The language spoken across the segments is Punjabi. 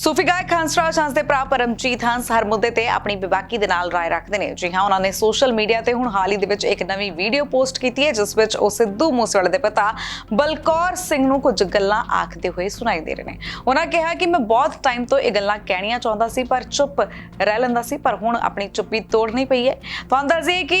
ਸੂਫੀ ਗਾਇਕ ਹੰਸਰਾਜ ਹੰਸ ਦੇ ਭਰਾ ਪਰਮਜੀਤ ਹੰਸ ਹਰ ਮੁੱਦੇ ਤੇ ਆਪਣੀ ਵਿਵਾਕੀ ਦੇ ਨਾਲ ਰਾਏ ਰੱਖਦੇ ਨੇ। ਜੀ ਹਾਂ, ਉਹਨਾਂ ਨੇ ਸੋਸ਼ਲ ਮੀਡੀਆ ਤੇ ਹੁਣ ਹਾਲ ਹੀ ਦੇ ਵਿੱਚ ਇੱਕ ਨਵੀਂ ਵੀਡੀਓ ਪੋਸਟ ਕੀਤੀ ਹੈ, ਜਿਸ ਵਿੱਚ ਉਹ ਸਿੱਧੂ ਮੂਸੇਵਾਲੇ ਦੇ ਪਿਤਾ ਬਲਕੌਰ ਸਿੰਘ ਨੂੰ ਕੁਝ ਗੱਲਾਂ ਆਖਦੇ ਹੋਏ ਸੁਣਾਈ ਦੇ ਰਹੇ ਨੇ। ਉਹਨਾਂ ਕਿਹਾ ਕਿ ਮੈਂ ਬਹੁਤ ਟਾਈਮ ਤੋਂ ਇਹ ਗੱਲਾਂ ਕਹਿਣੀਆਂ ਚਾਹੁੰਦਾ ਸੀ, ਪਰ ਚੁੱਪ ਰਹਿ ਲੈਂਦਾ ਸੀ, ਪਰ ਹੁਣ ਆਪਣੀ ਚੁੱਪੀ ਤੋੜਨੀ ਪਈ ਹੈ। ਤੁਹਾਨੂੰ ਦੱਸ ਦਈਏ ਕਿ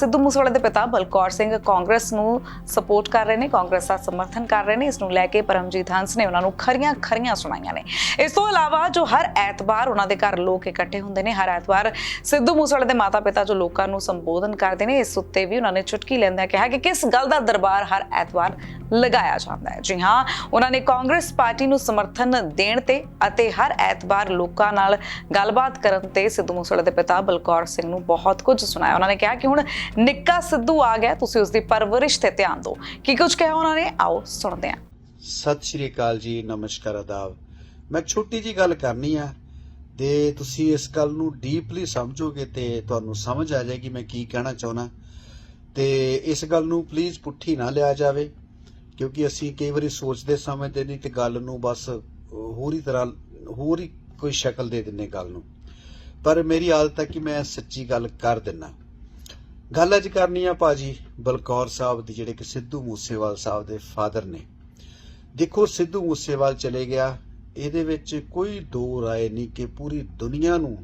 ਸਿੱਧੂ ਮੂਸੇਵਾਲੇ ਦੇ ਪਿਤਾ ਬਲਕੌਰ ਸਿੰਘ ਕਾਂਗਰਸ ਨੂੰ ਸਪੋਰਟ ਕਰ ਰਹੇ ਨੇ, ਕਾਂਗਰਸ ਦਾ ਸਮਰਥਨ ਕਰ ਰਹੇ ਨੇ। ਇਸ ਨੂੰ ਲੈ ਕੇ ਪਰਮਜੀਤ ਹੰਸ ਨੇ ਉਹਨਾਂ ਨੂੰ ਖਰੀਆਂ ਖਰੀਆਂ ਸੁਣਾਈਆਂ ਨੇ। ਇਸ ਤੋਂ ਇਲਾਵਾ ਜੋ ਹਰ ਐਤਵਾਰ ਉਹਨਾਂ ਦੇ ਘਰ ਲੋਕ ਇਕੱਠੇ ਹੁੰਦੇ ਨੇ, ਹਰ ਐਤਵਾਰ ਸਿੱਧੂ ਮੂਸੇਵਾਲੇ ਦੇ ਮਾਤਾ-ਪਿਤਾ ਜੋ ਲੋਕਾਂ ਨੂੰ ਸੰਬੋਧਨ ਕਰਦੇ ਨੇ, ਇਸ ਉੱਤੇ ਵੀ ਉਹਨਾਂ ਨੇ ਚੁਟਕੀ ਲੈਂਦਿਆਂ ਕਿਹਾ ਕਿ ਕਿਸ ਗੱਲ ਦਾ ਦਰਬਾਰ ਹਰ ਐਤਵਾਰ ਲਗਾਇਆ ਜਾਂਦਾ ਹੈ। ਜੀ ਹਾਂ, ਉਹਨਾਂ ਨੇ ਕਾਂਗਰਸ ਪਾਰਟੀ ਨੂੰ ਸਮਰਥਨ ਦੇਣ ਤੇ ਅਤੇ ਹਰ ਐਤਵਾਰ ਲੋਕਾਂ ਨਾਲ ਗੱਲਬਾਤ ਕਰਨ ਤੇ ਸਿੱਧੂ ਮੂਸੇਵਾਲੇ ਦੇ ਪਿਤਾ ਬਲਕੌਰ ਸਿੰਘ ਨੂੰ ਬਹੁਤ ਕੁਝ ਸੁਣਾਇਆ। ਉਹਨਾਂ ਨੇ ਕਿਹਾ ਕਿ ਹੁਣ ਨਿੱਕਾ ਸਿੱਧੂ ਆ ਗਿਆ, ਤੁਸੀਂ ਉਸ ਦੀ ਪਰਵਰਿਸ਼ ਤੇ ਧਿਆਨ ਦਿਓ। ਕੀ ਕੁਝ ਕਿਹਾ ਉਹਨਾਂ ਨੇ? ਆਓ ਸੁਣਦੇ ਹਾਂ। ਸਤਿ ਸ਼੍ਰੀ ਅਕਾਲ ਜੀ, ਨਮਸਕਾਰ, ਆਦਾਬ। ਮੈਂ ਛੋਟੀ ਜੀ ਗੱਲ ਕਰਨੀ ਆ। ਤੇ ਤੁਸੀਂ ਇਸ ਗੱਲ ਨੂੰ ਡੀਪਲੀ ਸਮਝੋਗੇ ਤੇ ਤੁਹਾਨੂੰ ਸਮਝ ਆ ਜਾਏਗੀ ਮੈਂ ਕੀ ਕਹਿਣਾ ਚਾਹੁੰਦਾ। ਤੇ ਇਸ ਗੱਲ ਨੂੰ ਪਲੀਜ਼ ਪੁੱਠੀ ਨਾ ਲਿਆ ਜਾਵੇ, ਕਿਉਂਕਿ ਅਸੀਂ ਕਈ ਵਾਰੀ ਸੋਚਦੇ ਸਮਝਦੇ ਨਹੀਂ ਤੇ ਗੱਲ ਨੂੰ ਬਸ ਹੋਰ ਹੀ ਤਰ੍ਹਾਂ, ਹੋਰ ਹੀ ਕੋਈ ਸ਼ਕਲ ਦੇ ਦਿੰਨੇ ਗੱਲ ਨੂੰ। ਪਰ ਮੇਰੀ ਆਦਤ ਹੈ ਕਿ ਮੈਂ ਸੱਚੀ ਗੱਲ ਕਰ ਦਿੰਨਾ। ਗੱਲ ਅੱਜ ਕਰਨੀ ਆ ਭਾਜੀ ਬਲਕੌਰ ਸਾਹਿਬ ਦੀ, ਜਿਹੜੇ ਕਿ ਸਿੱਧੂ ਮੂਸੇਵਾਲ ਸਾਹਿਬ ਦੇ ਫਾਦਰ ਨੇ। ਦੇਖੋ, ਸਿੱਧੂ ਮੂਸੇਵਾਲ ਚਲੇ ਗਿਆ। ਇਹਦੇ ਵਿੱਚ ਕੋਈ ਦੋ ਰਾਏ ਨਹੀਂ ਕਿ ਪੂਰੀ ਦੁਨੀਆ ਨੂੰ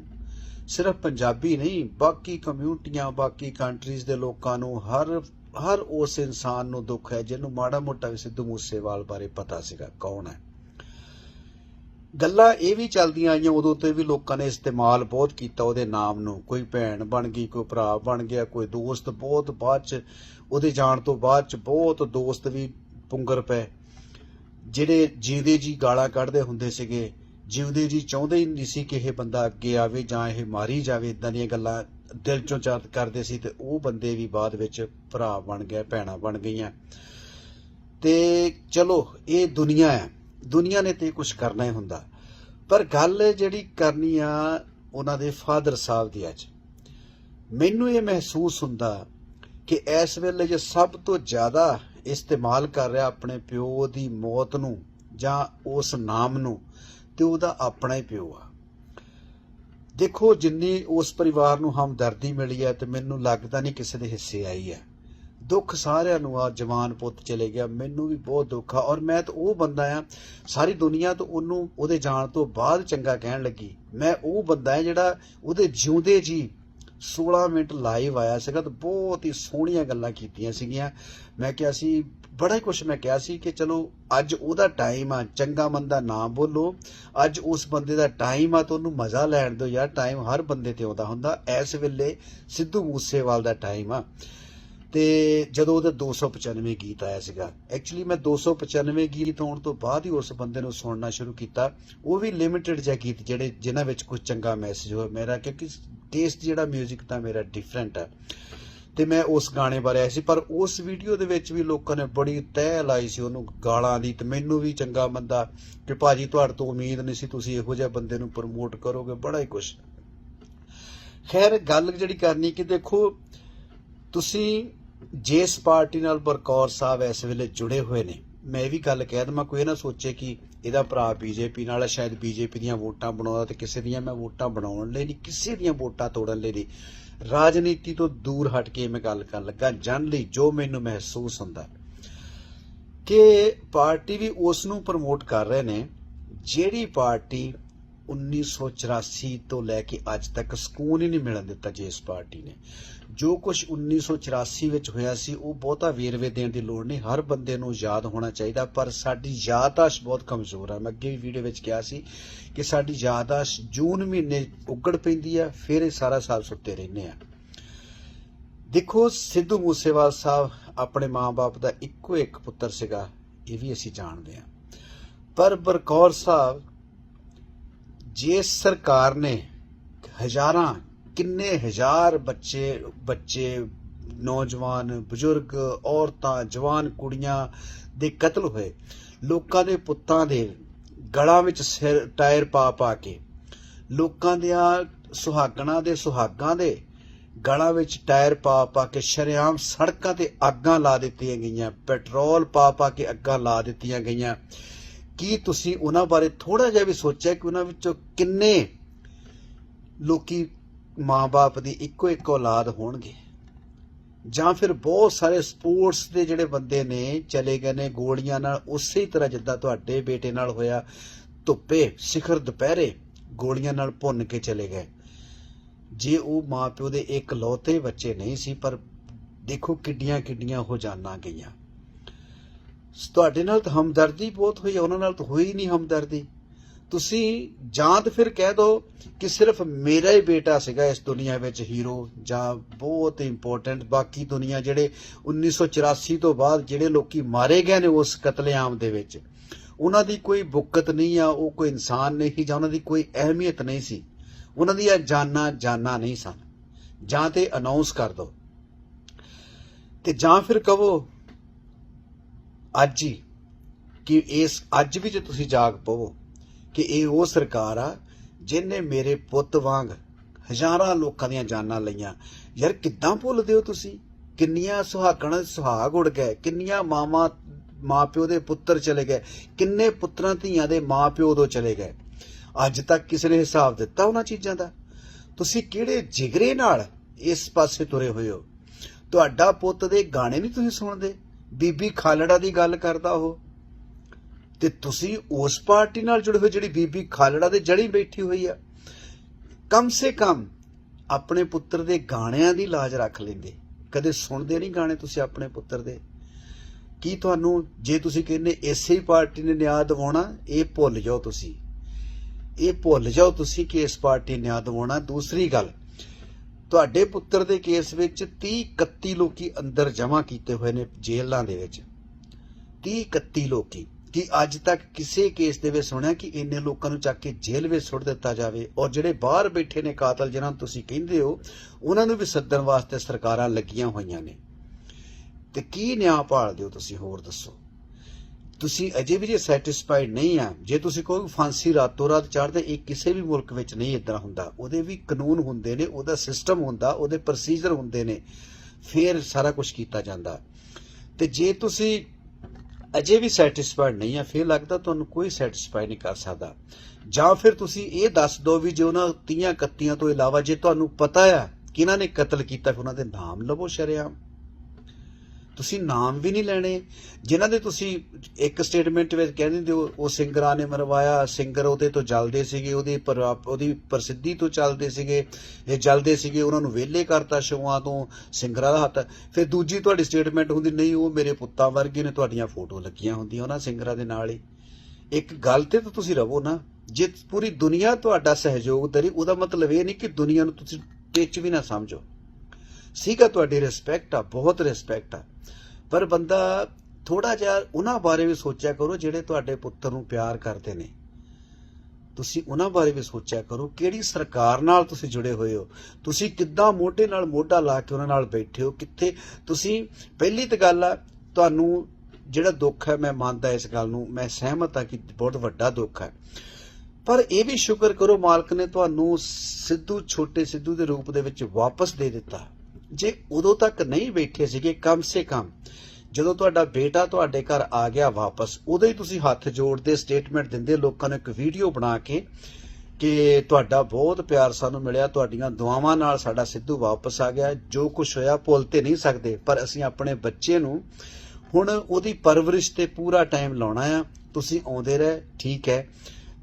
ਸਿਰਫ ਪੰਜਾਬੀ ਨਹੀਂ, ਬਾਕੀ ਕਮਿਊਨਿਟੀਆਂ ਬਾਕੀ ਕੰਟਰੀਜ਼ ਦੇ ਲੋਕਾਂ ਨੂੰ ਹਰ ਹਰ ਉਸ ਇਨਸਾਨ ਨੂੰ ਦੁੱਖ ਹੈ ਜਿਹਨੂੰ ਮਾੜਾ ਮੋਟਾ ਵੀ ਸਿੱਧੂ ਮੂਸੇਵਾਲ ਬਾਰੇ ਪਤਾ ਸੀਗਾ ਕੌਣ ਹੈ। ਗੱਲਾਂ ਇਹ ਵੀ ਚੱਲਦੀਆਂ ਆਈਆਂ, ਉਦੋਂ ਤੇ ਵੀ ਲੋਕਾਂ ਨੇ ਇਸਤੇਮਾਲ ਬਹੁਤ ਕੀਤਾ ਉਹਦੇ ਨਾਮ ਨੂੰ, ਕੋਈ ਭੈਣ ਬਣ ਗਈ, ਕੋਈ ਭਰਾ ਬਣ ਗਿਆ, ਕੋਈ ਦੋਸਤ, ਬਹੁਤ ਬਾਅਦ ਚ, ਉਹਦੇ ਜਾਣ ਤੋਂ ਬਾਅਦ ਚ ਬਹੁਤ ਦੋਸਤ ਵੀ ਪੁੰਗਰ ਪਏ। ਜਿਹੜੇ ਜਿਉਂਦੇ ਜੀ ਗਾਲਾਂ ਕੱਢਦੇ ਹੁੰਦੇ ਸੀਗੇ, ਜਿਉਂਦੇ ਜੀ ਚਾਹੁੰਦੇ ਹੀ ਨਹੀਂ ਸੀ ਕਿ ਇਹ ਬੰਦਾ ਅੱਗੇ ਆਵੇ ਜਾਂ ਇਹ ਮਾਰੀ ਜਾਵੇ ਇਦਾਂ ਦੀਆਂ ਗੱਲਾਂ ਦਿਲ ਚੋਂ ਚਾਤ ਕਰਦੇ ਸੀ ਤੇ ਉਹ ਬੰਦੇ ਵੀ ਬਾਅਦ ਵਿੱਚ ਭਰਾ ਬਣ ਗਏ ਭੈਣਾਂ ਬਣ ਗਈਆਂ। ਤੇ ਚਲੋ, ਇਹ ਦੁਨੀਆ ਹੈ। ਦੁਨੀਆ ਨੇ ਤੇ ਕੁਝ ਕਰਨਾ ਹੀ ਹੁੰਦਾ। ਪਰ ਗੱਲ ਜਿਹੜੀ ਕਰਨੀ ਆ ਉਹਨਾਂ ਦੇ ਫਾਦਰ ਸਾਹਿਬ ਦੀ ਅੱਜ। ਮੈਨੂੰ ਇਹ ਮਹਿਸੂਸ ਹੁੰਦਾ ਕਿ ਇਸ ਵੇਲੇ ਜੇ ਸਭ ਤੋਂ ਜ਼ਿਆਦਾ ਇਸਤੇਮਾਲ ਕਰ ਰਿਹਾ ਆਪਣੇ ਪਿਓ ਦੀ ਮੌਤ ਨੂੰ ਜਾਂ ਉਸ ਨਾਮ ਨੂੰ, ਤੇ ਉਹਦਾ ਆਪਣਾ ਹੀ ਪਿਓ ਆ। ਦੇਖੋ, ਜਿੰਨੀ ਉਸ ਪਰਿਵਾਰ ਨੂੰ ਹਮਦਰਦੀ ਮਿਲੀ ਹੈ ਤੇ ਮੈਨੂੰ ਲੱਗਦਾ ਨਹੀਂ ਕਿਸੇ ਦੇ ਹਿੱਸੇ ਆਈ ਹੈ। ਦੁੱਖ ਸਾਰਿਆਂ ਨੂੰ ਆ, ਜਵਾਨ ਪੁੱਤ ਚਲੇ ਗਿਆ, ਮੈਨੂੰ ਵੀ ਬਹੁਤ ਦੁੱਖ ਆ, ਔਰ ਮੈਂ ਤਾਂ ਉਹ ਬੰਦਾ ਆ, ਸਾਰੀ ਦੁਨੀਆ ਤੋਂ ਉਹਨੂੰ, ਉਹਦੇ ਜਾਣ ਤੋਂ ਬਾਅਦ ਚੰਗਾ ਕਹਿਣ ਲੱਗੀ। ਮੈਂ ਉਹ ਬੰਦਾ ਆ ਜਿਹੜਾ ਉਹਦੇ ਜਿਉਂਦੇ ਜੀ 16 ਮਿੰਟ ਲਾਈਵ ਆਇਆ ਸੀਗਾ ਤੇ ਬਹੁਤ ਹੀ ਸੋਹਣੀਆਂ ਗੱਲਾਂ ਕੀਤੀਆਂ ਸੀਗੀਆਂ। ਮੈਂ ਕਿਹਾ ਸੀ, ਬੜਾ ਹੀ ਕੁਝ ਮੈਂ ਕਿਹਾ ਸੀ ਕਿ ਚਲੋ ਅੱਜ ਉਹਦਾ ਟਾਈਮ ਆ, ਚੰਗਾ ਮੰਦਾ ਨਾ ਬੋਲੋ। ਅੱਜ ਉਸ ਬੰਦੇ ਦਾ ਟਾਈਮ ਆ ਤਾਂ ਮਜ਼ਾ ਲੈਣ ਦਿਓ ਯਾਰ ਟਾਈਮ ਹਰ ਬੰਦੇ ਤੇ ਆਉਂਦਾ ਹੁੰਦਾ। ਇਸ ਵੇਲੇ ਸਿੱਧੂ ਮੂਸੇਵਾਲ ਦਾ ਟਾਈਮ ਆ। ਤੇ ਜਦੋਂ ਉਹਦਾ 295 ਗੀਤ ਆਇਆ ਸੀਗਾ ਐਕਚੁਅਲੀ ਮੈਂ 295 ਗੀਤ ਆਉਣ ਤੋਂ ਬਾਅਦ ਹੀ ਉਸ ਬੰਦੇ ਨੂੰ ਸੁਣਨਾ ਸ਼ੁਰੂ ਕੀਤਾ। ਉਹ ਵੀ ਲਿਮਿਟਿਡ ਜਿਹੇ ਗੀਤ ਜਿਹੜੇ ਜਿਨ੍ਹਾਂ ਵਿੱਚ ਕੁਝ ਚੰਗਾ ਮੈਸੇਜ ਹੋਵੇ ਮੇਰਾ ਕਿਉਂਕਿ ਟੇਸਟ ਜਿਹੜਾ 뮤직 ਦਾ ਮੇਰਾ ਡਿਫਰੈਂਟ ਹੈ। ਤੇ ਮੈਂ ਉਸ ਗਾਣੇ ਬਾਰੇ ਆਇਆ ਸੀ, ਪਰ ਉਸ ਵੀਡੀਓ ਦੇ ਵਿੱਚ ਵੀ ਲੋਕਾਂ ਨੇ ਬੜੀ ਤਹਿ ਲਾਈ ਸੀ ਉਹਨੂੰ ਗਾਲਾਂ ਦੀ ਤੇ ਮੈਨੂੰ ਵੀ ਚੰਗਾ ਮੰਦਾ ਕਿ ਭਾਜੀ ਤੁਹਾਡੇ ਤੋਂ ਉਮੀਦ ਨਹੀਂ ਸੀ, ਤੁਸੀਂ ਇਹੋ ਜਿਹੇ ਬੰਦੇ ਨੂੰ ਪ੍ਰਮੋਟ ਕਰੋਗੇ, ਬੜਾ ਹੀ ਕੁਝ ਖੈਰ, ਗੱਲ ਜਿਹੜੀ ਕਰਨੀ ਕਿ ਦੇਖੋ, ਤੁਸੀਂ ਜਿਸ ਪਾਰਟੀ ਨਾਲ ਬਰਕੌਰ ਸਾਹਿਬ ਇਸ ਵੇਲੇ ਜੁੜੇ ਹੋਏ ਨੇ, ਮੈਂ ਇਹ ਵੀ ਗੱਲ ਕਹਿ ਦਵਾਂ, ਕੋਈ ਇਹ ਨਾ ਸੋਚੇ ਕਿ ਇਹਦਾ ਭਰਾ ਬੀਜੇਪੀ ਨਾਲ ਹੈ ਸ਼ਾਇਦ ਬੀਜੇਪੀ ਦੀਆਂ ਵੋਟਾਂ ਬਣਾਉਂਦਾ ਤੇ ਕਿਸੇ ਦੀਆਂ ਮੈਂ ਵੋਟਾਂ ਬਣਾਉਣ ਲਈ ਨਹੀਂ, ਕਿਸੇ ਦੀਆਂ ਵੋਟਾਂ ਤੋੜਨ ਲਈ ਨਹੀਂ। ਰਾਜਨੀਤੀ ਤੋਂ ਦੂਰ ਹਟ ਕੇ ਮੈਂ ਗੱਲ ਕਰਨ ਲੱਗਾ ਜਨ ਲਈ ਜੋ ਮੈਨੂੰ ਮਹਿਸੂਸ ਹੁੰਦਾ ਕਿ ਪਾਰਟੀ ਵੀ ਉਸ ਨੂੰ ਪ੍ਰਮੋਟ ਕਰ ਰਹੇ ਨੇ, ਜਿਹੜੀ ਪਾਰਟੀ 1984 ਤੋਂ ਲੈ ਕੇ ਅੱਜ ਤੱਕ ਸਕੂਨ ਹੀ ਨਹੀਂ ਮਿਲਣ ਦਿੱਤਾ ਜਿਸ ਪਾਰਟੀ ਨੇ। ਜੋ ਕੁਝ 1984 ਵਿੱਚ ਹੋਇਆ ਸੀ, ਉਹ ਬਹੁਤਾ ਵੇਰਵੇ ਦੇਣ ਦੀ ਲੋੜ ਨਹੀਂ। ਹਰ ਬੰਦੇ ਨੂੰ ਯਾਦ ਹੋਣਾ ਚਾਹੀਦਾ, ਪਰ ਸਾਡੀ ਯਾਦਾਸ਼ਤ ਬਹੁਤ ਕਮਜ਼ੋਰ ਹੈ ਮੈਂ ਅੱਗੇ ਵੀ ਵੀਡੀਓ ਵਿੱਚ ਕਿਹਾ ਸੀ ਕਿ ਸਾਡੀ ਯਾਦਾਸ਼ਤ ਜੂਨ ਮਹੀਨੇ ਉੱਗੜ ਪੈਂਦੀ ਹੈ ਫਿਰ ਇਹ ਸਾਰਾ ਸਾਲ ਸੁੱਤੇ ਰਹਿੰਦੇ ਆ। ਦੇਖੋ, ਸਿੱਧੂ ਮੂਸੇਵਾਲ ਸਾਹਿਬ ਆਪਣੇ ਮਾਂ-ਬਾਪ ਦਾ ਇੱਕੋ ਇੱਕ ਪੁੱਤਰ ਸੀਗਾ, ਇਹ ਵੀ ਅਸੀਂ ਜਾਣਦੇ ਹਾਂ ਪਰ ਬਰਕੌਰ ਸਾਹਿਬ ਜੇ ਸਰਕਾਰ ਨੇ ਹਜ਼ਾਰਾਂ, ਕਿੰਨੇ ਹਜ਼ਾਰ ਬੱਚੇ ਬੱਚੇ, ਨੌਜਵਾਨ, ਬਜ਼ੁਰਗ, ਔਰਤਾਂ, ਜਵਾਨ ਕੁੜੀਆਂ ਦੇ ਕਤਲ ਹੋਏ, ਲੋਕਾਂ ਦੇ ਪੁੱਤਾਂ ਦੇ ਗਲਾਂ ਵਿੱਚ ਸਿਰ ਟਾਇਰ ਪਾ ਪਾ ਕੇ, ਲੋਕਾਂ ਦੀਆਂ ਸੁਹਾਗਣਾ ਦੇ ਸੁਹਾਗਾਂ ਦੇ ਗਲਾਂ ਵਿੱਚ ਟਾਇਰ ਪਾ ਪਾ ਕੇ ਸ਼ਰੇਆਮ ਸੜਕਾਂ ਤੇ ਅੱਗਾਂ ਲਾ ਦਿੱਤੀਆਂ ਗਈਆਂ, ਪੈਟਰੋਲ ਪਾ ਪਾ ਕੇ ਅੱਗਾਂ ਲਾ ਦਿੱਤੀਆਂ ਗਈਆਂ ਕੀ ਤੁਸੀਂ ਉਹਨਾਂ ਬਾਰੇ ਥੋੜਾ ਜਿਹਾ ਵੀ ਸੋਚਿਆ ਕਿ ਉਹਨਾਂ ਵਿੱਚੋਂ ਕਿੰਨੇ ਲੋਕੀ ਮਾਂ-ਬਾਪ ਦੀ ਇੱਕੋ ਇੱਕ ਔਲਾਦ ਹੋਣਗੇ? ਜਾਂ ਫਿਰ ਬਹੁਤ ਸਾਰੇ ਸਪੋਰਟਸ ਦੇ ਜਿਹੜੇ ਬੰਦੇ ਨੇ, ਚਲੇ ਗਏ ਨੇ ਗੋਲੀਆਂ ਨਾਲ, ਉਸੇ ਤਰ੍ਹਾਂ ਜਿੱਦਾਂ ਤੁਹਾਡੇ ਬੇਟੇ ਨਾਲ ਹੋਇਆ, ਧੁੱਪੇ, ਸਿਖਰ ਦੁਪਹਿਰੇ ਗੋਲੀਆਂ ਨਾਲ ਭੁੰਨ ਕੇ ਚਲੇ ਗਏ। ਜੇ ਉਹ ਮਾਪਿਓ ਦੇ ਇੱਕ ਲੌਤੇ ਬੱਚੇ ਨਹੀਂ ਸੀ, ਪਰ ਦੇਖੋ ਕਿੱਡੀਆਂ ਕਿੱਡੀਆਂ ਹੋ ਜਾਨਾਂ ਗਈਆਂ। ਤੁਹਾਡੇ ਨਾਲ ਤਾਂ ਹਮਦਰਦੀ ਬਹੁਤ ਹੋਈ ਉਹਨਾਂ ਨਾਲ ਤਾਂ ਹੋਈ ਨਹੀਂ ਹਮਦਰਦੀ। ਤੁਸੀਂ ਜਾਂ ਤਾਂ ਫਿਰ ਕਹਿ ਦਿਓ ਕਿ ਸਿਰਫ ਮੇਰਾ ਹੀ ਬੇਟਾ ਸੀਗਾ ਇਸ ਦੁਨੀਆ ਵਿੱਚ ਹੀਰੋ, ਜਾਂ ਬਹੁਤ ਇੰਪੋਰਟੈਂਟ ਬਾਕੀ ਦੁਨੀਆ ਜਿਹੜੇ 1984 ਤੋਂ ਬਾਅਦ ਜਿਹੜੇ ਲੋਕੀ ਮਾਰੇ ਗਏ ਨੇ ਉਸ ਕਤਲੇਆਮ ਦੇ ਵਿੱਚ। ਉਹਨਾਂ ਦੀ ਕੋਈ ਬੁੱਕਤ ਨਹੀਂ ਆ, ਉਹ ਕੋਈ ਇਨਸਾਨ ਨਹੀਂ ਸੀ, ਜਾਂ ਉਹਨਾਂ ਦੀ ਕੋਈ ਅਹਿਮੀਅਤ ਨਹੀਂ ਸੀ। ਉਹਨਾਂ ਦੀਆਂ ਜਾਨਾਂ ਜਾਨਾਂ ਨਹੀਂ ਸਨ। ਜਾਂ ਤੇ ਅਨਾਉਂਸ ਕਰ ਦਿਓ ਤੇ ਜਾਂ ਫਿਰ ਕਹੋ ਅੱਜ ਹੀ ਕਿ ਇਸ ਅੱਜ ਵੀ ਜੇ ਤੁਸੀਂ ਜਾਗ ਪਵੋ ਕਿ ਇਹ ਉਹ ਸਰਕਾਰ ਆ ਜਿਹਨੇ ਮੇਰੇ ਪੁੱਤ ਵਾਂਗ ਹਜ਼ਾਰਾਂ ਲੋਕਾਂ ਦੀਆਂ ਜਾਨਾਂ ਲਈਆਂ। ਯਾਰ ਕਿੱਦਾਂ ਭੁੱਲਦੇ ਹੋ ਤੁਸੀਂ? ਕਿੰਨੀਆਂ ਸੁਹਾਗਣ ਸੁਹਾਗ ਉੜ ਗਏ, ਕਿੰਨੀਆਂ ਮਾਵਾਂ, ਮਾਪਿਓ ਦੇ ਪੁੱਤਰ ਚਲੇ ਗਏ, ਕਿੰਨੇ ਪੁੱਤਰਾਂ ਧੀਆਂ ਦੇ ਮਾਪਿਓ ਉਦੋਂ ਚਲੇ ਗਏ। ਅੱਜ ਤੱਕ ਕਿਸੇ ਨੇ ਹਿਸਾਬ ਦਿੱਤਾ ਉਹਨਾਂ ਚੀਜ਼ਾਂ ਦਾ? ਤੁਸੀਂ ਕਿਹੜੇ ਜਿਗਰੇ ਨਾਲ ਇਸ ਪਾਸੇ ਤੁਰੇ ਹੋਏ ਹੋ? ਤੁਹਾਡਾ ਪੁੱਤ ਦੇ ਗਾਣੇ ਨਹੀਂ ਤੁਸੀਂ ਸੁਣਦੇ? ਬੀਬੀ ਖਾਲੜਾ ਦੀ ਗੱਲ ਕਰਦਾ ਉਹ। ਤੇ ਤੁਸੀਂ ਉਸ ਪਾਰਟੀ ਨਾਲ ਜੁੜੇ ਹੋਏ ਜਿਹੜੀ ਬੀਬੀ ਖਾਲੜਾ ਦੇ ਜੜੀ ਬੈਠੀ ਹੋਈ ਆ। ਕਮ ਸੇ ਕਮ ਆਪਣੇ ਪੁੱਤਰ ਦੇ ਗਾਣਿਆਂ ਦੀ ਲਾਜ ਰੱਖ ਲੈਂਦੇ। ਕਦੇ ਸੁਣਦੇ ਨਹੀਂ ਗਾਣੇ ਤੁਸੀਂ ਆਪਣੇ ਪੁੱਤਰ ਦੇ। ਕੀ ਤੁਹਾਨੂੰ, ਜੇ ਤੁਸੀਂ ਕਹਿੰਦੇ ਇਸੇ ਹੀ ਪਾਰਟੀ ਨੇ ਨਿਆਂ ਦਿਵਾਉਣਾ, ਇਹ ਭੁੱਲ ਜਾਓ ਤੁਸੀਂ। ਇਹ ਭੁੱਲ ਜਾਓ ਤੁਸੀਂ ਕਿ ਇਸ ਪਾਰਟੀ ਨਿਆਂ ਦਿਵਾਉਣਾ। ਦੂਸਰੀ ਗੱਲ ਤੁਹਾਡੇ ਪੁੱਤਰ ਦੇ ਕੇਸ ਵਿੱਚ 30 31 ਲੋਕੀ ਅੰਦਰ ਜਮ੍ਹਾਂ ਕੀਤੇ ਹੋਏ ਨੇ ਜੇਲ੍ਹਾਂ ਦੇ ਵਿੱਚ। 30 31 ਲੋਕੀ ਕਿ ਅੱਜ ਤੱਕ ਕਿਸੇ ਕੇਸ ਦੇ ਵਿੱਚ ਸੁਣਿਆ ਕਿ ਇੰਨੇ ਲੋਕਾਂ ਨੂੰ ਚੱਕ ਕੇ ਜੇਲ੍ਹ ਵਿੱਚ ਸੁੱਟ ਦਿੱਤਾ ਜਾਵੇ ਔਰ ਜਿਹੜੇ ਬਾਹਰ ਬੈਠੇ ਨੇ ਕਾਤਲ ਜਿਨ੍ਹਾਂ ਨੂੰ ਤੁਸੀਂ ਕਹਿੰਦੇ ਹੋ, ਉਹਨਾਂ ਨੂੰ ਵੀ ਸੱਦਣ ਵਾਸਤੇ ਸਰਕਾਰਾਂ ਲੱਗੀਆਂ ਹੋਈਆਂ ਨੇ। ਤੇ ਕੀ ਨਿਆਂ ਭਾਲਦੇ ਹੋ ਤੁਸੀਂ? ਹੋਰ ਦੱਸੋ। ਤੁਸੀਂ ਅਜੇ ਵੀ ਜੇ ਸੈਟੀਸਫਾਈਡ ਨਹੀਂ ਆ, ਜੇ ਤੁਸੀਂ ਕੋਈ ਫਾਂਸੀ ਰਾਤੋਂ ਰਾਤ ਚੜ੍ਹਦੇ ਇਹ ਕਿਸੇ ਵੀ ਮੁਲਕ ਵਿੱਚ ਨਹੀਂ ਇਦਾਂ ਹੁੰਦਾ। ਉਹਦੇ ਵੀ ਕਾਨੂੰਨ ਹੁੰਦੇ ਨੇ, ਉਹਦਾ ਸਿਸਟਮ ਹੁੰਦਾ, ਉਹਦੇ ਪ੍ਰੋਸੀਜਰ ਹੁੰਦੇ ਨੇ, ਫਿਰ ਸਾਰਾ ਕੁਝ ਕੀਤਾ ਜਾਂਦਾ। ਤੇ ਜੇ ਤੁਸੀਂ ਅਜੇ ਵੀ ਸੈਟੀਸਫਾਈਡ ਨਹੀਂ ਆ, ਫਿਰ ਲੱਗਦਾ ਤੁਹਾਨੂੰ ਕੋਈ ਸੈਟੀਸਫਾਈ ਨਹੀਂ ਕਰ ਸਕਦਾ। ਜਾਂ ਫਿਰ ਤੁਸੀਂ ਇਹ ਦੱਸ ਦਿਓ ਵੀ ਜੇ ਉਹਨਾਂ 30 31 ਤੋਂ ਇਲਾਵਾ ਜੇ ਤੁਹਾਨੂੰ ਪਤਾ ਆ ਕਿ ਨੇ ਕਤਲ ਕੀਤਾ, ਫਿਰ ਉਹਨਾਂ ਦੇ ਨਾਮ ਲਵੋ ਸ਼ਰੇਆਮ। ਤੁਸੀਂ ਨਾਮ ਵੀ ਨਹੀਂ ਲੈਣੇ। ਜਿਨ੍ਹਾਂ ਦੇ ਤੁਸੀਂ ਇੱਕ ਸਟੇਟਮੈਂਟ ਵਿੱਚ ਕਹਿ ਦਿੰਦੇ ਹੋ, ਉਹ ਸਿੰਗਰਾਂ ਨੇ ਮਰਵਾਇਆ, ਸਿੰਗਰ ਉਹਦੇ ਤੋਂ ਜਲਦੇ ਸੀਗੇ, ਉਹਦੀ ਉਹਦੀ ਪ੍ਰਸਿੱਧੀ ਤੋਂ ਚੱਲਦੇ ਸੀਗੇ, ਇਹ ਜਲਦੇ ਸੀਗੇ, ਉਹਨਾਂ ਨੂੰ ਵਿਹਲੇ ਕਰਤਾ ਸ਼ੋਆਂ ਤੋਂ, ਸਿੰਗਰਾਂ ਦਾ ਹੱਥ। ਫਿਰ ਦੂਜੀ ਤੁਹਾਡੀ ਸਟੇਟਮੈਂਟ ਹੁੰਦੀ, ਨਹੀਂ, ਉਹ ਮੇਰੇ ਪੁੱਤਾਂ ਵਰਗੇ ਨੇ, ਤੁਹਾਡੀਆਂ ਫੋਟੋ ਲੱਗੀਆਂ ਹੁੰਦੀਆਂ ਉਹਨਾਂ ਸਿੰਗਰਾਂ ਦੇ ਨਾਲ ਹੀ। ਇੱਕ ਗੱਲ ਤੇ ਤਾਂ ਤੁਸੀਂ ਰਹੋ ਨਾ, ਜੇ ਪੂਰੀ ਦੁਨੀਆ ਤੁਹਾਡਾ ਸਹਿਯੋਗ ਦਰੀ, ਉਹਦਾ ਮਤਲਬ ਇਹ ਨਹੀਂ ਕਿ ਦੁਨੀਆ ਨੂੰ ਤੁਸੀਂ ਟਿੱਚ ਵੀ ਨਾ ਸਮਝੋ। ਸੀਗਾ ਤੁਹਾਡੀ ਰਿਸਪੈਕਟ ਆ, ਬਹੁਤ ਰਿਸਪੈਕਟ ਆ। ਪਰ ਬੰਦਾ ਥੋੜਾ ਜਿਹਾ ਉਹਨਾਂ ਬਾਰੇ ਵੀ ਸੋਚਿਆ ਕਰੋ ਜਿਹੜੇ ਤੁਹਾਡੇ ਪੁੱਤਰ ਨੂੰ ਪਿਆਰ ਕਰਦੇ ਨੇ। ਤੁਸੀਂ ਉਹਨਾਂ ਬਾਰੇ ਵੀ ਸੋਚਿਆ ਕਰੋ ਕਿਹੜੀ ਸਰਕਾਰ ਨਾਲ ਤੁਸੀਂ ਜੁੜੇ ਹੋਏ ਹੋ। ਤੁਸੀਂ ਕਿੱਦਾਂ ਮੋਢੇ ਨਾਲ ਮੋਢਾ ਲਾ ਕੇ ਉਹਨਾਂ ਨਾਲ ਬੈਠੇ ਹੋ, ਕਿੱਥੇ ਤੁਸੀਂ, ਪਹਿਲੀ ਤਾਂ ਗੱਲ ਆ, ਤੁਹਾਨੂੰ ਜਿਹੜਾ ਦੁੱਖ ਹੈ, ਮੈਂ ਮੰਨਦਾ ਇਸ ਗੱਲ ਨੂੰ, ਮੈਂ ਸਹਿਮਤ ਹਾਂ ਕਿ ਬਹੁਤ ਵੱਡਾ ਦੁੱਖ ਹੈ। ਪਰ ਇਹ ਵੀ ਸ਼ੁਕਰ ਕਰੋ ਮਾਲਕ ਨੇ ਤੁਹਾਨੂੰ ਸਿੱਧੂ, ਛੋਟੇ ਸਿੱਧੂ ਦੇ ਰੂਪ ਦੇ ਵਿੱਚ ਵਾਪਸ ਦੇ ਦਿੱਤਾ। ਜੇ ਉਦੋਂ ਤੱਕ ਨਹੀਂ ਬੈਠੇ ਸੀਗੇ, ਕਮ ਸੇ ਕਮ ਜਦੋਂ ਤੁਹਾਡਾ ਬੇਟਾ ਤੁਹਾਡੇ ਘਰ ਆ ਗਿਆ ਵਾਪਸ, ਉਦੋਂ ਹੀ ਤੁਸੀਂ ਹੱਥ ਜੋੜਦੇ ਸਟੇਟਮੈਂਟ ਦਿੰਦੇ, ਲੋਕਾਂ ਨੂੰ ਇੱਕ ਵੀਡੀਓ ਬਣਾ ਕੇ ਕਿ ਤੁਹਾਡਾ ਬਹੁਤ ਪਿਆਰ ਸਾਨੂੰ ਮਿਲਿਆ, ਤੁਹਾਡੀਆਂ ਦੁਆਵਾਂ ਨਾਲ ਸਾਡਾ ਸਿੱਧੂ ਵਾਪਸ ਆ ਗਿਆ। ਜੋ ਕੁਝ ਹੋਇਆ, ਭੁੱਲ ਤੇ ਨਹੀਂ ਸਕਦੇ, ਪਰ ਅਸੀਂ ਆਪਣੇ ਬੱਚੇ ਨੂੰ ਹੁਣ ਉਹਦੀ ਪਰਵਰਿਸ਼ ਤੇ ਪੂਰਾ ਟਾਈਮ ਲਾਉਣਾ ਆ। ਤੁਸੀਂ ਆਉਂਦੇ ਰਹੇ, ਠੀਕ ਹੈ।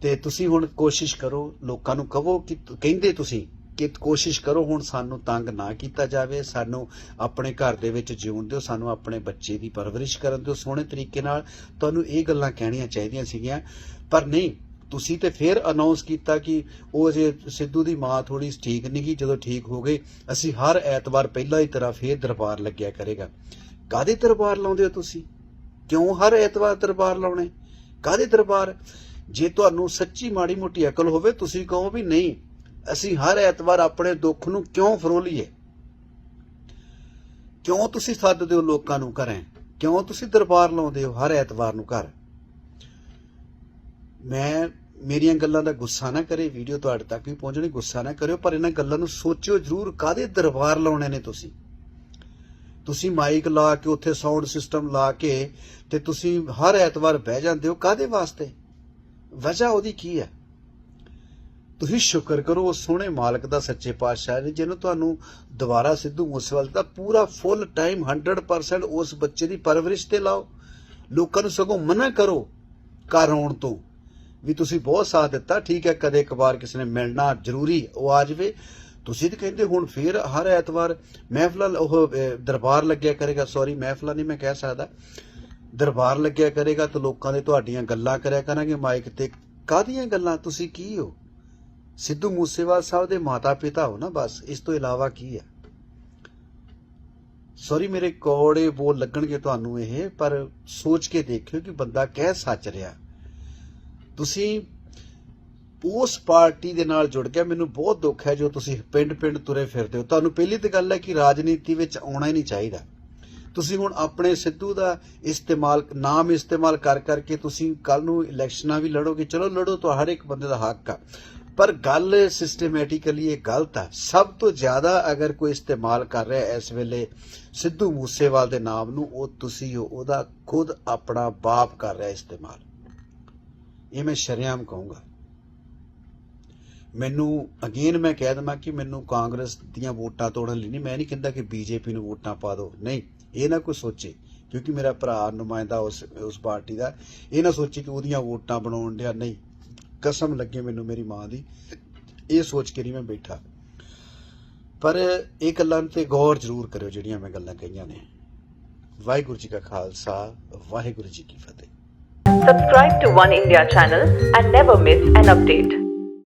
ਤੇ ਤੁਸੀਂ ਹੁਣ ਕੋਸ਼ਿਸ਼ ਕਰੋ, ਲੋਕਾਂ ਨੂੰ ਕਹੋ ਕਿ ਕਹਿੰਦੇ ਤੁਸੀਂ ਕਿ ਕੋਸ਼ਿਸ਼ ਕਰੋ ਹੁਣ ਸਾਨੂੰ ਤੰਗ ਨਾ ਕੀਤਾ ਜਾਵੇ, ਸਾਨੂੰ ਆਪਣੇ ਘਰ ਦੇ ਵਿੱਚ ਜਿਉਣ ਦਿਓ, ਸਾਨੂੰ ਆਪਣੇ ਬੱਚੇ ਦੀ ਪਰਵਰਿਸ਼ ਕਰਨ ਦਿਓ। ਸੋਹਣੇ ਤਰੀਕੇ ਨਾਲ ਤੁਹਾਨੂੰ ਇਹ ਗੱਲਾਂ ਕਹਿਣੀਆਂ ਚਾਹੀਦੀਆਂ ਸੀਗੀਆਂ। ਪਰ ਨਹੀਂ, ਤੁਸੀਂ ਤੇ ਫਿਰ ਅਨਾਉਂਸ ਕੀਤਾ ਕਿ ਉਹ ਜੇ ਸਿੱਧੂ ਦੀ ਮਾਂ ਥੋੜੀ ਠੀਕ ਨਹੀਂ ਗਈ, ਜਦੋਂ ਠੀਕ ਹੋ ਗਏ, ਅਸੀਂ ਹਰ ਐਤਵਾਰ ਪਹਿਲਾਂ ਹੀ ਤਰ੍ਹਾਂ ਫੇਰ ਦਰਬਾਰ ਲੱਗਿਆ ਕਰੇਗਾ। ਕਾਦੇ ਦਰਬਾਰ ਲਾਉਂਦੇ ਹੋ ਤੁਸੀਂ? ਕਿਉਂ ਹਰ ਐਤਵਾਰ ਦਰਬਾਰ ਲਾਉਣੇ? ਕਾਦੇ ਦਰਬਾਰ? ਜੇ ਤੁਹਾਨੂੰ ਸੱਚੀ ਮਾੜੀ ਮੋਟੀ ਅਕਲ ਹੋਵੇ, ਤੁਸੀਂ ਕਹੋ ਵੀ ਨਹੀਂ ਅਸੀਂ ਹਰ ਐਤਵਾਰ ਆਪਣੇ ਦੁੱਖ ਨੂੰ ਕਿਉਂ ਫਰੋਲੀਏ? ਕਿਉਂ ਤੁਸੀਂ ਸੱਦਦੇ ਹੋ ਲੋਕਾਂ ਨੂੰ ਘਰੇ? ਕਿਉਂ ਤੁਸੀਂ ਦਰਬਾਰ ਲਾਉਂਦੇ ਹੋ ਹਰ ਐਤਵਾਰ ਨੂੰ ਘਰ? ਮੈਂ ਮੇਰੀਆਂ ਗੱਲਾਂ ਦਾ ਗੁੱਸਾ ਨਾ ਕਰੇ, ਵੀਡੀਓ ਤੁਹਾਡੇ ਤੱਕ ਵੀ ਪਹੁੰਚਣੀ ਗੁੱਸਾ ਨਾ ਕਰਿਓ, ਪਰ ਇਹਨਾਂ ਗੱਲਾਂ ਨੂੰ ਸੋਚਿਓ ਜ਼ਰੂਰ ਕਾਦੇ ਦਰਬਾਰ ਲਾਉਣੇ ਨੇ ਤੁਸੀਂ? ਤੁਸੀਂ ਮਾਈਕ ਲਾ ਕੇ, ਉੱਥੇ ਸਾਊਂਡ ਸਿਸਟਮ ਲਾ ਕੇ ਤੇ ਤੁਸੀਂ ਹਰ ਐਤਵਾਰ ਬਹਿ ਜਾਂਦੇ ਹੋ ਕਾਦੇ ਵਾਸਤੇ? ਵਜ੍ਹਾ ਉਹਦੀ ਕੀ ਹੈ? ਤੁਸੀਂ ਸ਼ੁਕਰ ਕਰੋ ਉਸ ਸੋਹਣੇ ਮਾਲਕ ਦਾ ਸੱਚੇ ਪਾਤਸ਼ਾਹ ਨੇ, ਜਿਹਨੂੰ ਤੁਹਾਨੂੰ ਦੁਬਾਰਾ ਸਿੱਧੂ ਮੂਸੇਵਾਲੇ ਦਾ ਪੂਰਾ ਫੁੱਲ ਟਾਈਮ 100% ਉਸ ਬੱਚੇ ਦੀ ਪਰਵਰਿਸ਼ ਤੇ ਲਾਓ। ਲੋਕਾਂ ਨੂੰ ਸਗੋਂ ਮਨਾ ਕਰੋ ਘਰ ਆਉਣ ਤੋਂ। ਵੀ ਤੁਸੀਂ ਬਹੁਤ ਸਾਥ ਦਿੱਤਾ, ਠੀਕ ਹੈ, ਕਦੇ ਕਬਾਰ ਕਿਸੇ ਨੇ ਮਿਲਣਾ ਜ਼ਰੂਰੀ ਉਹ ਆ ਜਾਵੇ। ਤੁਸੀਂ ਤਾਂ ਕਹਿੰਦੇ ਹੁਣ ਫੇਰ ਹਰ ਐਤਵਾਰ ਮਹਿਫਲਾਂ, ਉਹ ਦਰਬਾਰ ਲੱਗਿਆ ਕਰੇਗਾ। ਸੌਰੀ ਮਹਿਫਲਾਂ ਨਹੀਂ ਮੈਂ ਕਹਿ ਸਕਦਾ। ਦਰਬਾਰ ਲੱਗਿਆ ਕਰੇਗਾ ਤਾਂ ਲੋਕਾਂ ਦੇ ਤੁਹਾਡੀਆਂ ਗੱਲਾਂ ਕਰਿਆ ਕਰਾਂਗੇ। ਮਾਈਕ ਤੇ ਕਾਹਦੀਆਂ ਗੱਲਾਂ? ਤੁਸੀਂ ਕੀ ਹੋ? ਸਿੱਧੂ ਮੂਸੇਵਾਲ ਸਾਹਿਬ ਦੇ ਮਾਤਾ ਪਿਤਾ ਹੋ ਨਾ, ਬਸ, ਇਸ ਤੋਂ ਇਲਾਵਾ ਕੀ ਹੈ? ਸੌਰੀ ਮੇਰੇ ਕੋੜੇ ਬੋਲ ਲੱਗਣਗੇ ਤੁਹਾਨੂੰ ਇਹ, ਪਰ ਸੋਚ ਕੇ ਦੇਖਿਓ ਕਿ ਬੰਦਾ ਕਹਿ ਸੱਚ ਰਿਹਾ। ਤੁਸੀਂ ਉਸ ਪਾਰਟੀ ਦੇ ਨਾਲ ਜੁੜ ਗਿਆ ਮੈਨੂੰ ਬਹੁਤ ਦੁੱਖ ਹੈ ਜੋ ਤੁਸੀਂ ਪਿੰਡ-ਪਿੰਡ ਤੁਰੇ ਫਿਰਦੇ ਹੋ। ਤੁਹਾਨੂੰ ਪਹਿਲੀ ਤਾਂ ਗੱਲ ਹੈ ਕਿ ਰਾਜਨੀਤੀ ਵਿੱਚ ਆਉਣਾ ਹੀ ਨਹੀਂ ਚਾਹੀਦਾ। ਤੁਸੀਂ ਹੁਣ ਆਪਣੇ ਸਿੱਧੂ ਦਾ ਇਸਤੇਮਾਲ, ਨਾਮ ਇਸਤੇਮਾਲ ਕਰ ਕਰਕੇ ਤੁਸੀਂ ਕੱਲ ਨੂੰ ਇਲੈਕਸ਼ਨਾਂ ਵੀ ਲੜੋਗੇ। ਚਲੋ, ਲੜੋ ਤਾਂ ਹਰ ਇੱਕ ਬੰਦੇ ਦਾ ਹੱਕ ਆ। ਪਰ ਗੱਲ ਸਿਸਟਮੈਟਿਕਲੀ ਇਹ ਗਲਤ ਆ। ਸਭ ਤੋਂ ਜ਼ਿਆਦਾ ਅਗਰ ਕੋਈ ਇਸਤੇਮਾਲ ਕਰ ਰਿਹਾ ਇਸ ਵੇਲੇ ਸਿੱਧੂ ਮੂਸੇਵਾਲ ਦੇ ਨਾਮ ਨੂੰ, ਉਹ ਤੁਸੀਂ ਹੋ ਉਹਦਾ ਖੁਦ ਆਪਣਾ ਬਾਪ ਕਰ ਰਿਹਾ ਇਸਤੇਮਾਲ। ਇਹ ਮੈਂ ਸ਼ਰੇਆਮ ਕਹੂੰਗਾ। ਮੈਨੂੰ ਅਗੇਨ ਮੈਂ ਕਹਿ ਦਵਾਂ ਕਿ ਮੈਨੂੰ ਕਾਂਗਰਸ ਦੀਆਂ ਵੋਟਾਂ ਤੋੜਨ ਲਈ ਨਹੀਂ, ਮੈਂ ਨਹੀਂ ਕਹਿੰਦਾ ਕਿ ਬੀਜੇਪੀ ਨੂੰ ਵੋਟਾਂ ਪਾ ਦਿਓ। ਨਹੀਂ, ਇਹ ਨਾ ਕੋਈ ਸੋਚੇ, ਕਿਉਂਕਿ ਮੇਰਾ ਭਰਾ ਨੁਮਾਇੰਦਾ ਉਸ ਉਸ ਪਾਰਟੀ ਦਾ, ਇਹ ਨਾ ਸੋਚੇ ਕਿ ਉਹਦੀਆਂ ਵੋਟਾਂ ਬਣਾਉਣ ਡਿਆ। ਨਹੀਂ ਕਸਮ ਲੱਗੇ ਮੈਨੂੰ ਮੇਰੀ ਮਾਂ ਦੀ, ਇਹ ਸੋਚ ਕੇ ਨਹੀਂ ਮੈਂ ਬੈਠਾ। ਪਰ ਇਹ ਗੱਲਾਂ ਤੇ ਗੌਰ ਜ਼ਰੂਰ ਕਰਿਓ ਜਿਹੜੀਆਂ ਮੈਂ ਗੱਲਾਂ ਕਹੀਆਂ ਨੇ। ਵਾਹਿਗੁਰੂ ਜੀ ਕਾ ਖਾਲਸਾ, ਵਾਹਿਗੁਰੂ ਜੀ ਕੀ ਫਤਿਹ। Subscribe to One India channel and never miss an update.